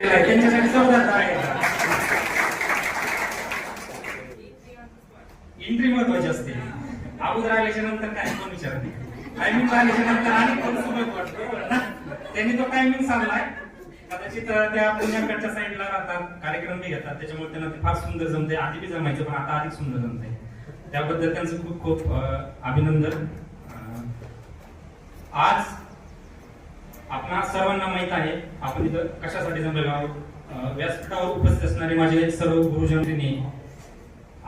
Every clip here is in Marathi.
त्यांच्यासाठी जोरदार महत्वाची असते. अगोदर आल्याच्यानंतर काय कोण विचारत नाही. टायमिंग आल्याच्यानंतर आणि कोण सुबक वाटतो त्यांनी तो टायमिंग सांगलाय. कदाचित त्या पुण्याकडच्या साईडला राहतात कार्यक्रम बी घेतात. त्याच्यामुळे त्यांना ते फार सुंदर जमते आधी बी जमायचं पण आता अधिक सुंदर जमते त्याबद्दल त्यांचं खूप खूप अभिनंदन. आज आपणा सर्वांना माहीत आहे आपण इथं कशासाठी जमलेलो आहोत? व्यासपीठावर उपस्थित असणारे माझे सर्व गुरुजनांनी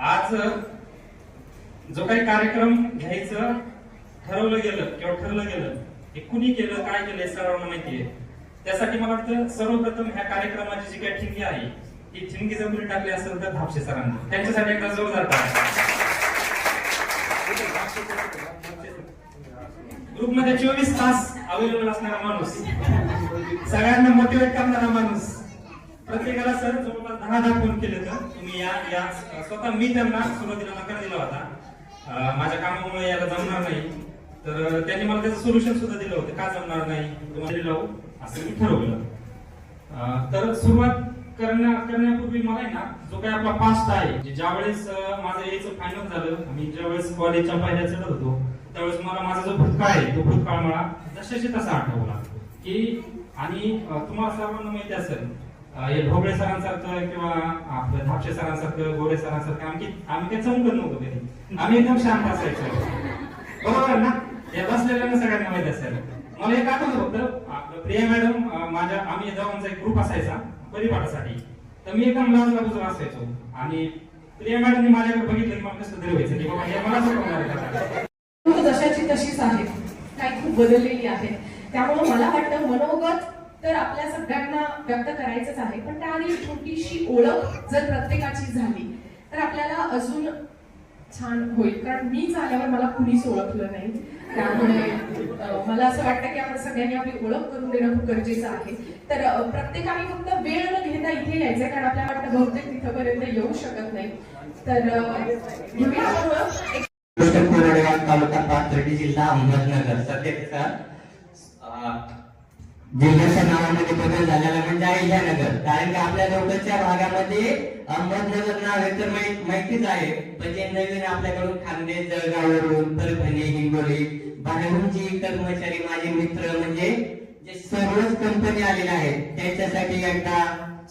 आज जो काही कार्यक्रम घ्यायचं ठरवलं गेलं किंवा ठरलं गेलं हे कुणी केलं काय केलं हे सर्वांना माहिती आहे. त्यासाठी मला वाटतं सर्वप्रथम ह्या कार्यक्रमाची जी काही ठिणगी आहे ती ठिणगी जमून टाकली असेल तर धापशे सरांनी. त्यांच्यासाठी एकदा जोरदार ग्रुपमध्ये चोवीस तास अवेलेबल असणारा माणूस. सगळ्यांना मोटिवेट करणारा माणूस. प्रत्येकाला सर जवळपास दहा दहा फोन केले तर तुम्ही या या स्वतः मी त्यांना सुरुवातीला नकार दिला होता. माझ्या कामामुळे याला जमणार नाही. तर त्यांनी मला त्याचं सोल्युशन सुद्धा दिलं होतं. का जमणार नाही? तुम्हाला लावू. असं मी ठरवलं. तर सुरुवात करण्या करण्यापूर्वी मला आहे ना जो काही आपला पास्ट आहे ज्यावेळेस माझं यायचं फायनल झालं मी ज्यावेळेस कॉलेजच्या पहिल्या चढत होतो त्यावेळेस मला माझा जो भूतकाळ आहे तो भूतकाळ मला जशाशी तसा आठवला की आणि तुम्हाला सर्वांना माहिती असेल हे ढोबळे सरांसारखं किंवा आपलं धापशे सरांसारखं गोरे सरांसारखं आम्ही आम्ही काही चमकत नव्हतो कधी. आम्ही एकदम शांत असायचो. बरोबर ना? हे बसलेल्यांना सगळ्यांना माहीत असेल. मला एक आठवत होतं आपलं प्रिया मॅडम माझ्या आम्ही जाऊनचा एक ग्रुप असायचा परिपाठासाठी. तर मी एकदम लाज बाजूला असायचो. आणि प्रिया मॅडमने माझ्याकडे बघितलं की मला कसं तरी व्हायचं की बाबा हे मला लोक जशाची तशीच आहे काही खूप बदललेली आहे त्यामुळे मला वाटतं मनोगत तर आपल्या सगळ्यांना व्यक्त करायचंच आहे. पण त्याआधी छोटीशी ओळख जर प्रत्येकाची झाली तर आपल्याला अजून छान होईल. कारण मीच आल्यावर मला कुणीच ओळखलं नाही. त्यामुळे मला असं वाटतं की आपण सगळ्यांनी आपली ओळख करून देणं खूप गरजेचं आहे. तर प्रत्येकाने फक्त वेळ न घेता इथे यायचं कारण आपल्याला वाटतं बहुतेक तिथपर्यंत येऊ शकत नाही. तर घेऊया आपण ओळख. एक तालुका पाथर्डी जिल्हा अहमदनगर. सध्याचा अं, जिल्ह्याच्या नावामध्ये बदल झालेला म्हणजे अहिल्यानगर. कारण की आपल्या लोकलच्या भागामध्ये अहमदनगर नाव हे तर माहितीच आहे. पण जे नवीन आपल्याकडून खांदे जळगाववरून परभणी हिंगोली बाहेरून जी कर्मचारी माझे मित्र म्हणजे जे सर्वच कंपनी आलेल्या आहेत त्यांच्यासाठी एकदा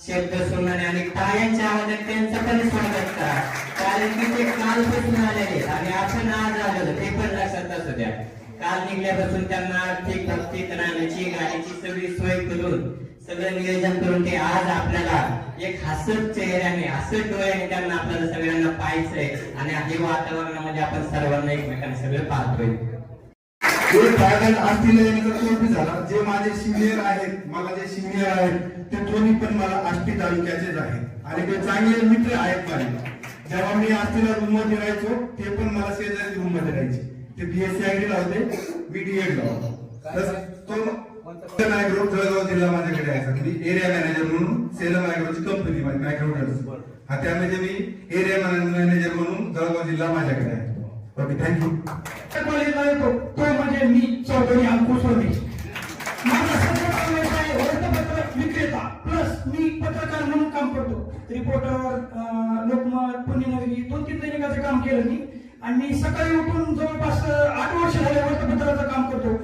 शब्द सुनाने आणि टाळ्यांच्या आवाजात त्यांचं पण स्वागत करा. कारण की ते कालपासून आलेले आहेत. आणि आपण आज आलेलो ते पण लक्षात असू द्या. काल निघल्यापासून त्यांना आर्थिक भक्तीत राहण्याची गाण्याची सगळी सोय करून सगळं नियोजन करून ते आज आपल्याला एक हसत चेहऱ्याने हसत डोळ्याने त्यांना आपल्याला सगळ्यांना पाहायचंय. आणि हे वातावरणामध्ये आपण सर्वांना एकमेकांना सगळं पाहतोय. जे झाला. जे माझे सिनियर आहेत मला जे सिनियर आहेत ते दोन्ही पण मला आष्टी तालुक्याचेच आहेत. आणि ते चांगले मित्र आहेत माझे. जेव्हा मी आष्टीला रूममध्ये राहायचो ते पण मला शेजारी रूममध्ये राहायचे. ते बीएससी आय डी लावते मी डीएड लावतो तो मायक्रो जळगाव जिल्हा माझ्याकडे आहे. मी एरिया मॅनेजर म्हणून सेलम मायक्रोची कंपनी माझी मायक्रो हा त्यामध्ये मी एरिया मॅनेजर म्हणून जळगाव जिल्हा माझ्याकडे आहे. ओके थँक्यू कॉलेजला येतो तो म्हणजे मी चौधरी अंकुश रमेश माझा व्यवसाय विक्रेता. प्लस मी पत्रकार म्हणून काम करतो. रिपोर्टर लोकमत पुण्यनगरी दोन तीन दैनिकाचं काम केलं मी. आणि सकाळी उठून जवळपास आठ वर्ष झाले वृत्तपत्राचं काम करतो.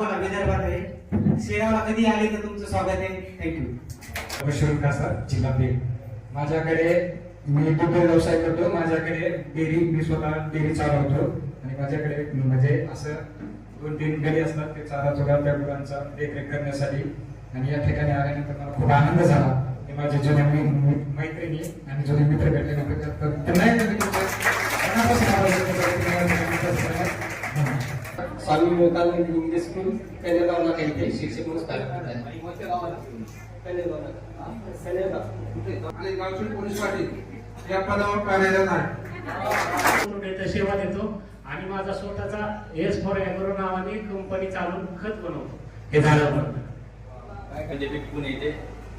अकोला विदर्भात आहे. शेगावला कधी आले तर तुमचं स्वागत आहे? थँक्यू बशीर कासा जिल्हा पेठ माझ्याकडे मी दुग्ध व्यवसाय करतो. माझ्याकडे डेअरी मी स्वतः डेअरी चालवतो. आणि माझ्याकडे म्हणजे असं दोन तीन घरी असतात ते चारा चोरा त्या गुरांचा देखरेख करण्यासाठी. आणि या ठिकाणी आल्यानंतर मला खूप आनंद झाला. हे माझे जुने मैत्रिणी आणि जुने मित्र भेटल्यानंतर तर त्यांना स्वामी विवेकानंद इंग्लिश स्कूल पेनेगावला काही ते शिक्षक म्हणून कार्यरत. हा, पोलीस पाटील या पदावर कार्यरत आहे सेवा देतो. आणि माझा स्वतःचा एस फॉर ॲग्रो नावाने कंपनी चालून खत बनवतो. हे झालं म्हणजे मी पुणे येथे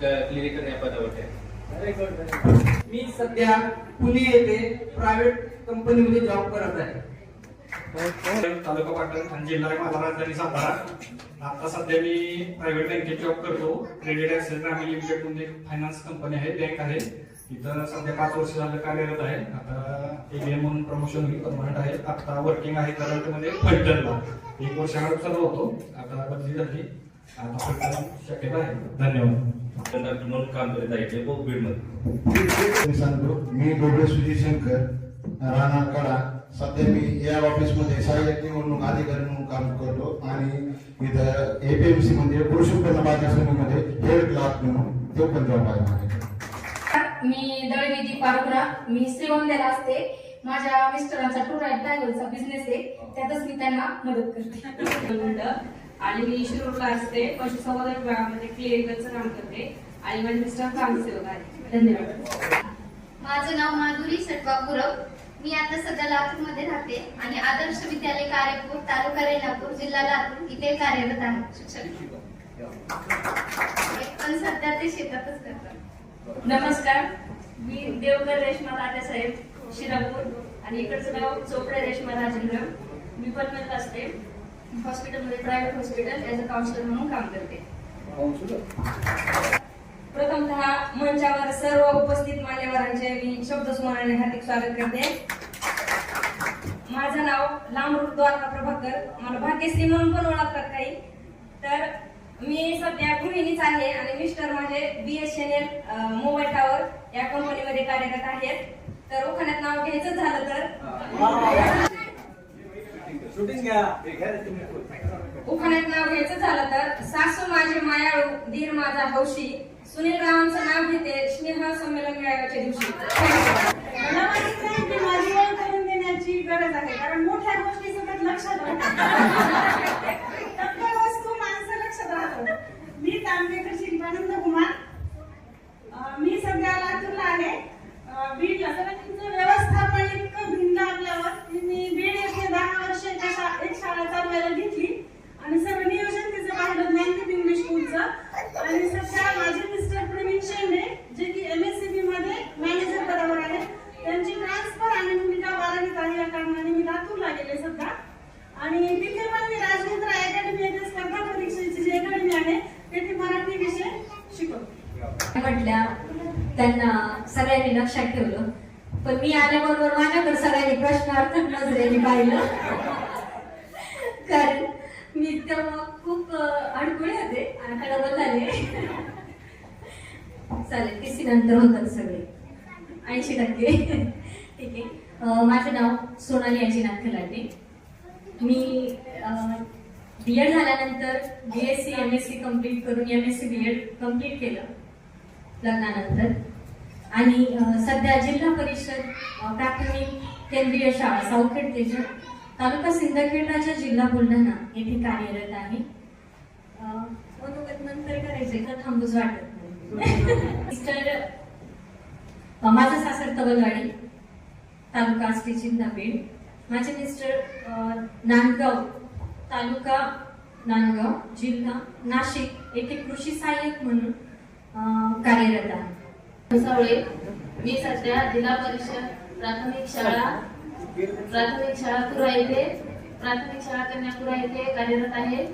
क्लिनिकल या पदावर मी सध्या पुणे येथे प्रायव्हेट कंपनीमध्ये जॉब करत आहे. तालुका पाटण आणि जिल्हा माझा राजधानी सातारा. आता सध्या मी प्रायव्हेट बँकेत जॉब करतो. क्रेडिट ऍक्सेस ग्रामीण लिमिटेड म्हणजे फायनान्स कंपनी आहे बँक आहे. इथं सध्या पाच वर्ष झालं कार्यरत आहे. आता एबीएम म्हणून प्रमोशन होईल परमनंट आहे. आता वर्किंग आहे करंटमध्ये फलटणला. एक वर्ष चालू होतो. आता बदली झाली. आता फलटण शक्यता आहे. धन्यवाद. म्हणून काम करीत आहे बीडमध्ये. मी सांगतो मी डोबळे सुजीत शंकर राणा कडा सध्या मी या ऑफिसमध्ये सहाय्यक निवडणूक अधिकारी म्हणून काम करतो आणि इथं एपीएमसी म्हणजे कृषी उत्पन्न बाजार समितीमध्ये हेड क्लार्क म्हणून तो पण जॉब आहे मी दळविधी पारपुरा मी श्रीगोंद्याला असते. माझ्या मिस्टरांचा टूर अँड ट्रॅव्हलचा बिझनेस आहे. त्यातच मी त्यांना मदत करते. आणि मी शिरूरला असते. पशुसंवर्धन विभागामध्ये क्लिनिकलचं काम करते. आणि माझे मिस्टर ग्रामसेवक आहे. धन्यवाद. माझं नाव माधुरी सटवा गुरव मी आता सध्या लातूरमध्ये राहते आणि आदर्श विद्यालय कार्यपूर तालुका रेणापूर जिल्हा लातूर इथे कार्यरत आहे. शिक्षक पण सध्या ते शेतातच करतात. नमस्कार. मी देवकर रेश्मा राजासाहेब शिरापूर आणि इकडचं नाव चोपडे रेश्मा राजेंद्र. मी पनवेलला असते. हॉस्पिटलमध्ये private hospital as a counsellor म्हणून काम करते. प्रथमतः मंचावर सर्व उपस्थित मान्यवरांचे मी शब्दस्मरणाने हार्दिक स्वागत करते. माझं नाव लांबरूट द्वारका प्रभाकर. मला भाग्यश्री म्हणून पण ओळखतात काही. तर मी सध्या गृहिणीच आहे आणि मिस्टर माझे B S N L mobile tower या कंपनीमध्ये कार्यरत आहेत. तर उखाण्यात नाव घ्यायचं झालं तर? उखाण्यात नाव घ्यायचं झालं तर? सासू माझे मायाळू दीर माझा हौशी सुनील रावांचं नाव घेते. स्नेह संमेलन मेळाव्याच्या दिवशी. मला माहीत नाही की माझी ओळख करून देण्याची गरज आहे. कारण मोठ्या गोष्टी सतत लक्षात राहतात वस्तू माणसं लक्षात राहतात मी तांबेकर शिल्पानंद कुमार अं, मी सध्या लातूरला आहे अं, बीडला सगळ्यांचं व्यवस्थापन इतकं भिन्न आपल्यावर की मी बीड येथे दहा वर्ष एका शा- एक शाळा चालवायला घेतली आणि सर्व नियोजन तिचं पाहिलं ज्ञानदीप इंग्लिश स्कूलचं आणि सध्या माझे मिस्टर प्रवीण शेंडे जे की एम एस सी बी मध्ये मॅनेजर पदावर आहेत त्यांची ट्रान्सफर आणि भूमिका बारावीत आहे या कारणाने मी लातूरला गेले सध्या आणि तिथे पण मी राजमित्र अकॅडमी येथे स्पर्धा परीक्षेची जी अकॅडमी आहे तेथे मराठी विषय शिकवते म्हटल्या त्यांना सगळ्यांनी लक्षात ठेवलं पण मी आल्याबरोबर माझ्याकडे सगळ्यांनी प्रश्नार्थक नजरेने पाहिलं कारण मी तेव्हा खूप अडकुळे होते आणि डबल झाले. चालेल टीसी नंतर होतात सगळे. ऐंशी टक्के. ठीक आहे. माझं नाव सोनाली अजिनाथ खलाटे. मी बी एड झाल्यानंतर B S C M S C complete करून M S C B Ed complete केलं लग्नानंतर. आणि सध्या जिल्हा परिषद प्राथमिक केंद्रीय शाळा सावखेड तेजर तालुका सिंदखेडराजा जिल्हा बुलढाणा येथे कार्यरत आहे. नंतर करायचंय का थांबूच वाटत नाही. मिस्टर माझं सासर तवलवाडी तालुका आष्टी जिल्हा बीड माझे मिस्टर नांदगाव तालुका नांदगाव जिल्हा नाशिक येथे कृषी सहाय्यक म्हणून कार्यरत आहे. मी सध्या जिल्हा परिषद प्राथमिक शाळा प्राथमिक शाळा कुरा येथे प्राथमिक शाळा कन्यापुरा येथे कार्यरत आहे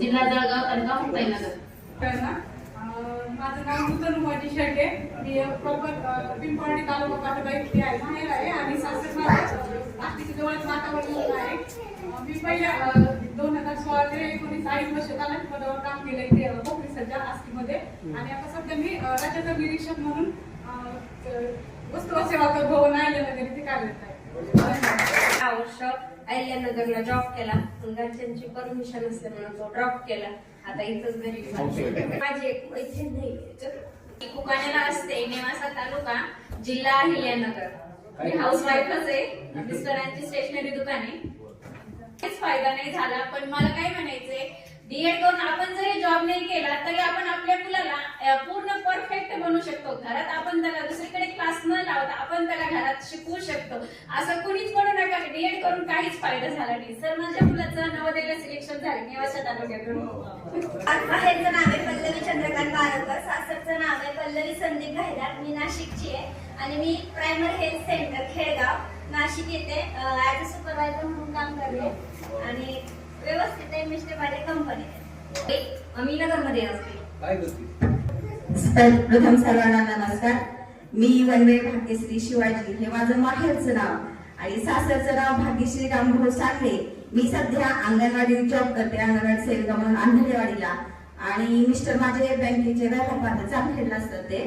जिल्हा जळगाव तालुका मुंबईनगर. माझं नाव नूतन उमाजी शेळके. मी प्रॉपर पिंपळणी तालुका पाटोदा इथली आहे. माहेर आहे आणि सासर माझं आष्टीच्या जवळच वातावरण आहे. मी पहिल्या दोन हजार सोळा ते एकोणीस अडीच वर्ष तलाठी पदावर काम केलं इथे अं, कोकणी सध्या आष्टीमध्ये आणि आता सध्या मी अं, राज्याचा निरीक्षक म्हणून वस्तू सेवा कर भवन आयल्यानगर इथे कार्यरत आहे. वर्ष अहिल्यानगरला जॉब केला. पण घरच्यांची परमिशन असल्यामुळे तो ड्रॉप केला. आता इथंच घरी. माझी एक मैत्रीण नाही कुकाण्याला असते नेवासा तालुका जिल्हा अहिल्यानगर. मी हाऊस वाईफच आहे मिस्टरांची स्टेशनरी दुकान आहे. फायदा नाही झाला पण मला काय म्हणायचंय? डीएड करून आपण जरी जॉब नाही केला तरी आपण आपल्या मुलाला पूर्ण परफेक्ट बनवू शकतो. घरात आपण त्याला दुसरीकडे क्लास न लावता आपण त्याला घरात शिकवू शकतो. असं कुणीच म्हणू नका डीएड करून काहीच फायदा झाला नाही. सर माझ्या मुलाचं नवोदयला सिलेक्शन झालं. नेवासा तालुक्यातून माहेरचं नाव आहे पल्लवी चंद्रकांत बारकर. सासरचं नाव आहे पल्लवी संदीप घायदार मी नाशिकची आहे आणि मी primary health centre Khelgaon Nashik येथे ऍज अ सुपरवायझर म्हणून काम करते. आणि व्यवस्थित आहे मिस्टर माझ्या कंपनीत मी नगरमध्ये असते काय करते प्रथम सर्वांना नमस्कार. मी वनवे भाग्यश्री शिवाजी. हे माझं माहेरचं नाव. आणि सासरचं नाव भाग्यश्री रामभाऊ साखरे मी सध्या अंगणवाडी जॉब करते अंगणवाडी सेविका म्हणून आंधळेवाडीला. आणि मिस्टर माझे बँकेचे व्यापार पाहतात चांगलेला असतात ते.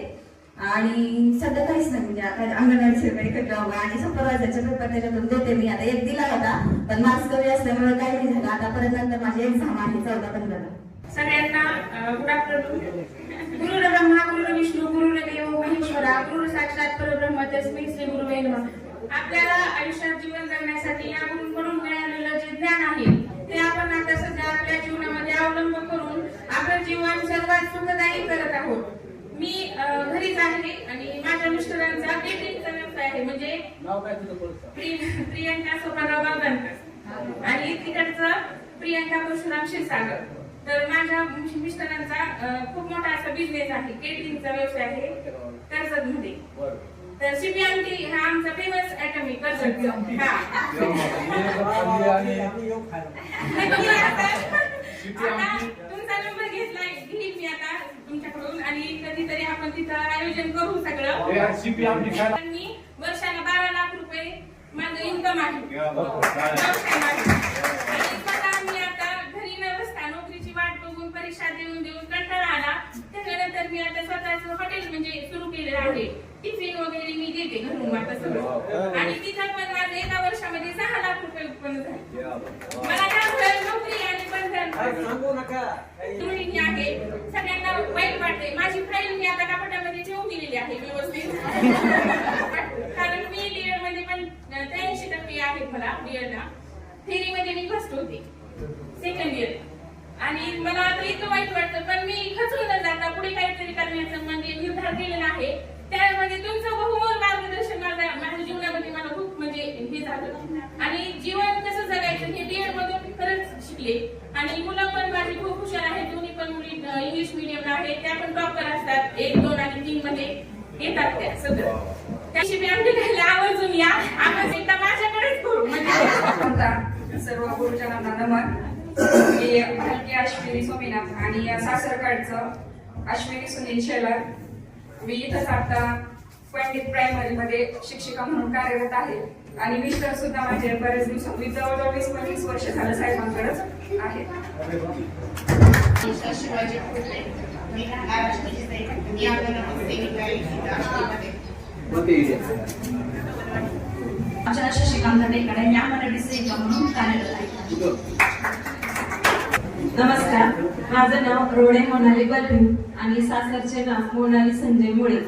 आणि सध्या काहीच नाही म्हणजे आता अंगणवाडी सेविका जॉब आणि सुपरवायझरचा पेपर त्याच्यातून देते मी. आता एक दिला होता पण मार्क्स कमी असल्यामुळे काही नाही झालं. आता परत नंतर माझी एक्झाम आहे चौदा पंधरा. सगळ्यांना गुड आफ्टरनून गुरु ब्रह्मा गुरु विष्णू गुरु देव महेश्वरा गुरु साक्षात परब्रह्म तस्मी श्री गुरु आपल्याला आयुष्यात जीवन जगण्यासाठी या गुरुंकडून मिळालेलं जे ज्ञान आहे ते आपण आता सध्या आपल्या जीवनामध्ये अवलंब करून आपलं जीवन सर्वात सुखदायी करत आहोत मी अं, घरीच आहे आणि माझ्या मिस्टरांचा केटरिंगचा व्यवसाय आहे म्हणजे नाव काय तुझं प्रियंका सोपाराव आणि तिकडचं प्रियंका परशुराम क्षीरसागर. तर माझ्या मिस्टरांचा खूप मोठा असा बिझनेस आहे केटरिंगचा व्यवसाय आहे कर्जत मध्ये. तर सीपीएमटी हा आमचा फेमस आयटम आहे कर्जत. हा. तुमचा नंबर घेतलाय घेईन मी आता तुमच्याकडून. आणि कधीतरी आपण तिथं आयोजन करू सगळं. मी वर्षाला बारा लाख रुपये माझं इन्कम आहे. व्यवसाय आहे. आणि स्वतः मी आता घरी न बसता नोकरीची वाट बघून परीक्षा देऊन देऊन कंटाळा आला. त्याच्यानंतर मी आता स्वतःच हॉटेल म्हणजे सुरू केलेलं आहे. टिफिन वगैरे मी देते घरून आता सगळं. आणि तिथं पण माझं एका वर्षामध्ये सहा लाख रुपये उत्पन्न झाले. मला काय नोकरी आणि बंधन गृहिणी आहे. सगळ्यांना वाईट वाटते माझी फाईल मी आता कपाटामध्ये ठेवून दिलेली आहे व्यवस्थित कारण मी लिअरमध्ये पण त्र्याऐंशी टक्के आहेत मला लिअरला थेरी मध्ये मी फर्स्ट होते. सेकंड इयर आणि मला आता इतकं वाईट वाटतं पण मी खचून न जाता. पुढे काहीतरी करण्याचं म्हणजे निर्धार केलेला आहे. त्यामध्ये तुमचं बहुमोल मार्गदर्शन माझ्या माझ्या जीवनामध्ये मला खूप म्हणजे हे झालं. आणि जीवन कसं जगायचं हे डीएड मधून खरंच शिकले. आणि मुलं पण माझी खूप हुशार आहेत. दोन्ही पण मुली इंग्लिश मिडियमला आहेत. त्या पण टॉपर असतात. एक दोन आणि तीन मध्ये येतात त्या सगळं. त्याशी मी आमच्या आवर्जून या आपण एकदा माझ्याकडेच करू म्हणजे सर्व गुरुजनांना नमन. मी भालकी अश्विनी सोमीनाथ आणि सासरकडचं अश्विनी सुनील शेलार. मी इथंच आता पंडित प्रायमरी मध्ये शिक्षिका म्हणून कार्यरत आहे. आणि मिस्टर सुद्धा माझे बरेच दिवस मी जवळजवळ वीस पंचवीस वर्ष झालं साहेबांकडेच आहे. शिवाजी फुले मी महाराष्ट्राची मी आपल्याला अशा आहे कोणते शशिकांत टेकडे या मराठी सेविका म्हणून कार्यरत आहे. नमस्कार. माझं नाव रोडे मोनाली बलवी आणि सासरचे नाव मोनाली संजय मुळे.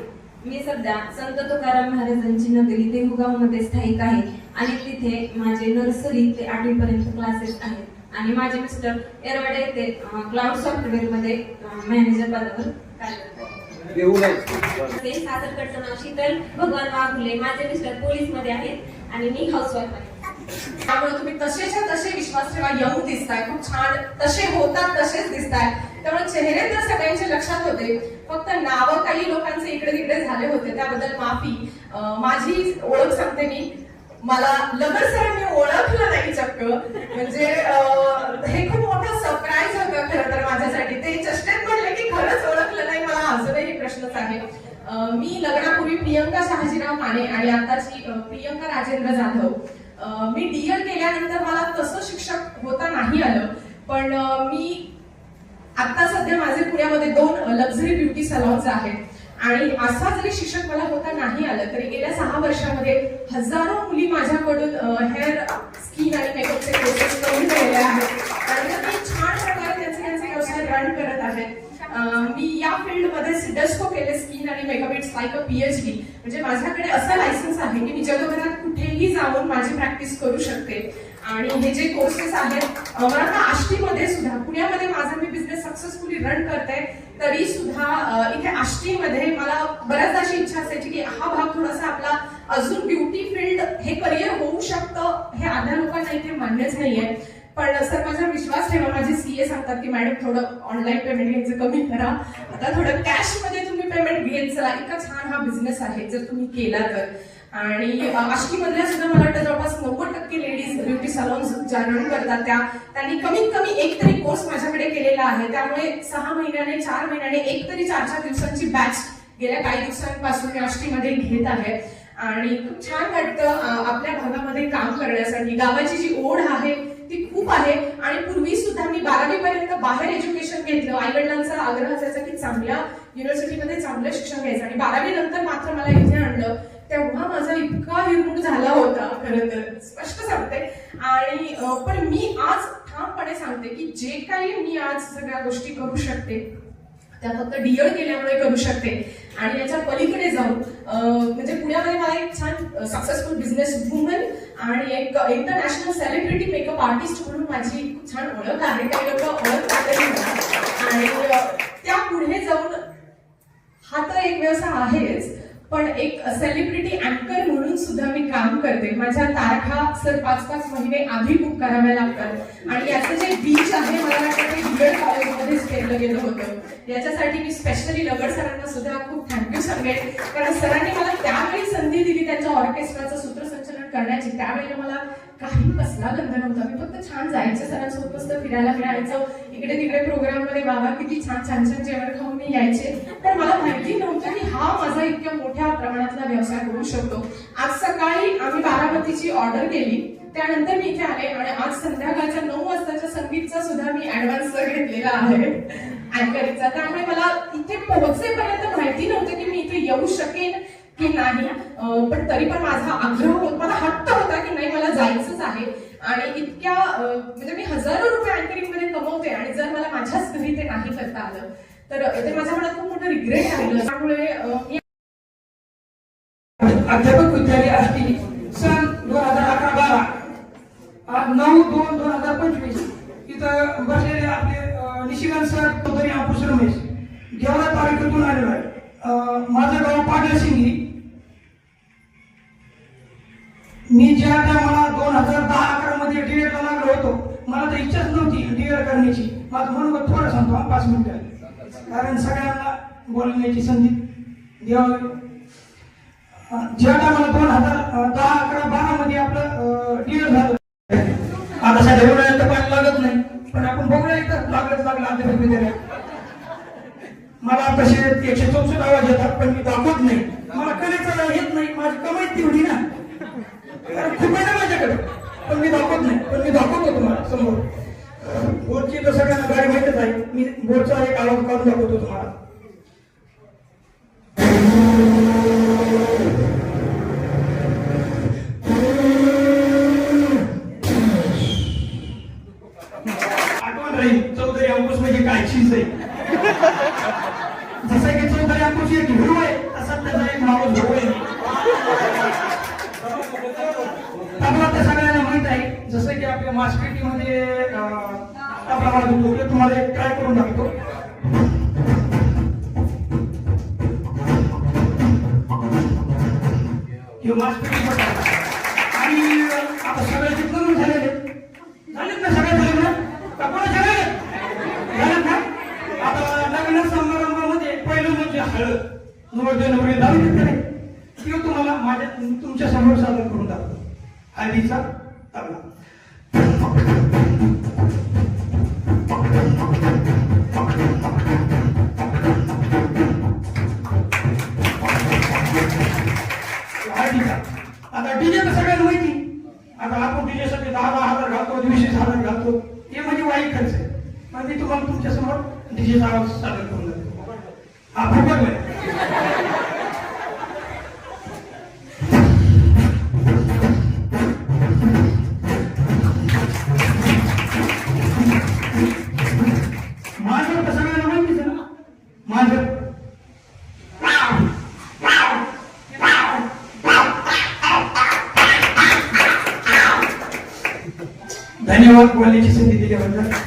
मी सध्या संत तुकाराम महाराजांची नगरी देहुगावमध्ये स्थायिक आहे आणि तिथे माझे नर्सरी ते आठवी पर्यंत क्लासेस आहेत. आणि माझे मिस्टर एरवाडे येथे क्लाउड सॉफ्टवेअरमध्ये मॅनेजर पदावर कार्यरत देऊ नाही ते सासरकडचं नाव शीतल भगवान वाघुले माझे मिस्टर पोलीसमध्ये आहेत आणि मी हाऊसवाईफ आहे. त्यामुळे तुम्ही तसेच्या तसे विश्वास ठेवा यंग दिसताय. खूप छान. तसे होतात तसेच दिसताय. त्यामुळे चेहरे तर सगळ्यांचे लक्षात होते. फक्त नावं काही लोकांचे इकडे तिकडे झाले होते. त्याबद्दल माफी. माझी ओळख सांगते मी. मला लगन सरांनी ओळखलं नाही चक्क. म्हणजे हे खूप मोठं सरप्राईज होतं खरं तर माझ्यासाठी. ते चष्टेत म्हणले की खरंच ओळखलं नाही. मला अजूनही प्रश्नच आहे. मी लग्नापूर्वी प्रियंका शहाजीराव माने आणि आताची प्रियंका राजेंद्र जाधव. मी डीएल केल्यानंतर मला तसं शिक्षक होता नाही आलं पण मी आता सध्या माझे पुण्यामध्ये दोन लक्झरी ब्युटी सलॉन्स आहेत. आणि असा जरी शिक्षक मला होता नाही आलं तरी गेल्या सहा वर्षामध्ये हजारो मुली माझ्याकडून हेअर स्किन आणि मेकअपचे कोर्सेस करून ठेवले आहेत. आणि ते छान प्रकारे त्यांचे त्यांचे व्यवसाय रन करत आहेत मी या फील्डमध्ये सिडस्को केले स्किन आणि makeup it's like a PhD म्हणजे माझ्याकडे असं लायसन्स आहे की मी जगभरात कुठेही जाऊन माझी प्रॅक्टिस करू शकते. आणि हे जे कोर्सेस आहेत मला आता आष्टीमध्ये सुद्धा पुण्यामध्ये माझा मी बिझनेस सक्सेसफुली रन करते तरी सुद्धा इथे आष्टीमध्ये मला बऱ्याचदा अशी इच्छा असायची की हा भाग थोडासा आपला अजून ब्युटी फील्ड हे करिअर होऊ शकतं हे आध्या लोकांना इथे मान्यच नाहीये. पण सर माझा विश्वास ठेवा माझे सीए सांगतात की मॅडम थोडं ऑनलाईन पेमेंट घ्यायचं कमी करा. आता थोडं कॅशमध्ये तुम्ही पेमेंट घेत चला. इतका छान हा बिझनेस आहे जर तुम्ही केला तर. आणि आष्टी मधल्या सुद्धा मला वाटतं जवळपास नव्वद टक्के लेडीज ब्युटी सलॉन्स ज्या रन करतात त्या. त्यांनी कमीत कमी एक तरी कोर्स माझ्याकडे केलेला आहे. त्यामुळे सहा महिन्याने चार महिन्याने एक तरी चार चार दिवसांची बॅच गेल्या काही दिवसांपासून मी आष्टीमध्ये घेत आहे. आणि खूप छान वाटतं आपल्या भागामध्ये काम करण्यासाठी. गावाची जी ओढ आहे खूप आहे. आणि पूर्वी सुद्धा मी बारावी पर्यंत बाहेर एज्युकेशन घेतलं. आई वडिलांचा आग्रह असायचा की चांगल्या युनिव्हर्सिटीमध्ये चांगलं शिक्षण घ्यायचं. आणि बारावी नंतर मात्र मला इथे आणलं. तेव्हा माझा इतका हिरमूड झाला होता खरं तर. स्पष्ट सांगते. आणि पण मी आज ठामपणे सांगते की जे काही मी आज सगळ्या गोष्टी करू शकते त्या फक्त डीएड केल्यामुळे करू शकते. आणि याच्या पलीकडे जाऊन म्हणजे पुण्यामध्ये मला एक छान सक्सेसफुल बिझनेस वुमन आणि एक इंटरनॅशनल सेलिब्रिटी मेकअप आर्टिस्ट म्हणून माझी खूप छान ओळख आहे. काही लोक ओळख आणि त्या पुढे जाऊन हा तर एक व्यवसाय आहेच पण एक सेलिब्रिटी अँकर म्हणून सुद्धा मी काम करते. माझ्या तारखा सर पाच पाच महिने आधी बुक कराव्या लागतात. आणि याचं जे बीच आहे मला वाटतं ते बीएड कॉलेजमध्येच केलं गेलं होतं. याच्यासाठी मी स्पेशली लगड सरांना सुद्धा खूप थँक्यू सांगेन. कारण सरांनी मला त्यावेळी संधी दिली त्यांच्या ऑर्केस्ट्राचं सूत्र करण्याची. त्यावेळेला मला काही कसला गंध नव्हता. मी फक्त छान जायचं सरांसोबत मस्त फिरायला मिळायचं इकडे तिकडे प्रोग्राममध्ये बाबा किती छान छान छान जेवण खाऊन मी यायचे. पण मला माहिती नव्हतं की हा माझा इतक्या मोठ्या प्रमाणातला व्यवसाय करू शकतो. आज सकाळी आम्ही बारामतीची ऑर्डर केली. त्यानंतर मी इथे आले आणि आज संध्याकाळच्या नऊ वाजताच्या संगीतचा सुद्धा मी ऍडव्हान्स घेतलेला आहे. अँकरिंगचा त्यामुळे मला इथे पोहोचेपर्यंत माहिती नव्हतं की मी इथे येऊ शकेन. की नाही पण तरी पण माझा आग्रह मला माझा हट्ट होता की नाही मला जायचंच आहे. आणि इतक्या म्हणजे मी हजारो रुपये अँकरिंगमध्ये कमवते आणि जर मला माझ्याच घरी ते नाही करता आलं तर ते माझ्या मनात खूप मोठं रिग्रेट राहिलं. त्यामुळे मी अध्यापक विद्यालय असतील सन दोन हजार अकरा बारा नऊ दोन दोन हजार पंचवीस इथं बसलेले आपले निशिकांत सर चौधरी आपूस रमेश देवळा तालुक्यातून आलेलो आहे. माझं गाव पाटलसिंगी मी ज्या टायमाला दोन हजार दहा अकरा मध्ये डीएडला लागलो होतो मला तर इच्छाच नव्हती डी एड करण्याची माझं म्हणून थोडं सांगतो हा, पाच मिनिटं कारण सगळ्यांना बोलण्याची संधी द्यावी. ज्या टायमाला दोन हजार दहा अकरा बारा मध्ये आपलं डी एड झालं आता सध्या एवढ्या तर पाणी लागत नाही. पण आपण बघूया एकदा लागलंच लागलं अध्यापक विद्यालयात मला तसे एकशे चौसष्ट आवाज येतात पण मी दाखवत नाही. मला कलेचा येत नाही माझी कमाई तेवढी ना कारण खूप आहे ना माझ्याकडे पण मी दाखवत नाही पण मी दाखवतो तुम्हाला समोर बोर्डची तर सगळ्यांना गाडी माहितच आहे मी बोर्डचा एक आवाज ठिकाण आता डीजे तर सगळ्यांना माहिती. आता आपण डीजेसाठी दहा दहा हजार घालतो वीस हजार घालतो. हे म्हणजे वाईट खर्च आहे. मग मी तुम्हाला तुमच्यासमोर डीजेचा आवाज सादर करून देतो. हा फुकट धन्यवाद संधी दिल्याबद्दल